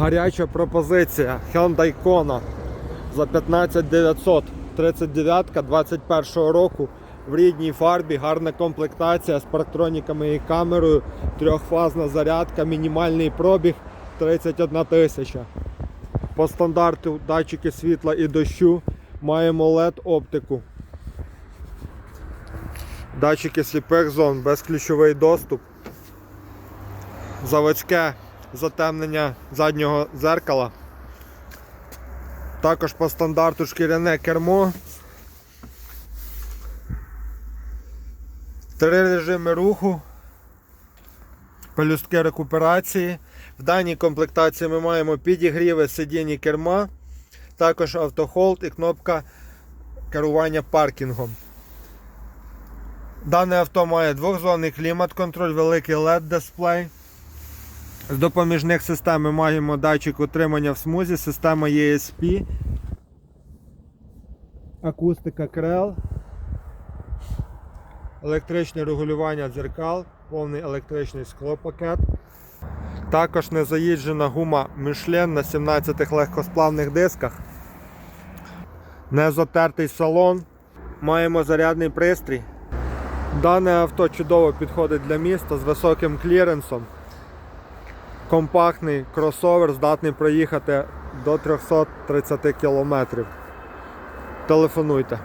Гаряча пропозиція Hyundai Kona за 15 900 39 21 року в рідній фарбі, гарна комплектація з парктроніками і камерою, трьохфазна зарядка, мінімальний пробіг 31 тисяча. По стандарту датчики світла і дощу маємо LED оптику. Датчики сліпих зон, безключовий доступ. Заводське затемнення заднього зеркала. Також по стандарту шкіряне кермо. Три режими руху. Пелюстки рекуперації. В даній комплектації ми маємо підігріви сидінь і керма, також автохолд і кнопка керування паркінгом. Дане авто має двохзонний клімат-контроль, великий LED-дисплей. З допоміжних систем ми маємо датчик утримання в смузі, система ESP, акустика крел, електричне регулювання дзеркал, повний електричний склопакет. Також незаїжджена гума Michelin на 17 легкосплавних дисках. Незатертий салон. Маємо зарядний пристрій. Дане авто чудово підходить для міста з високим кліренсом. Компактний кросовер здатний проїхати до 330 км. Телефонуйте.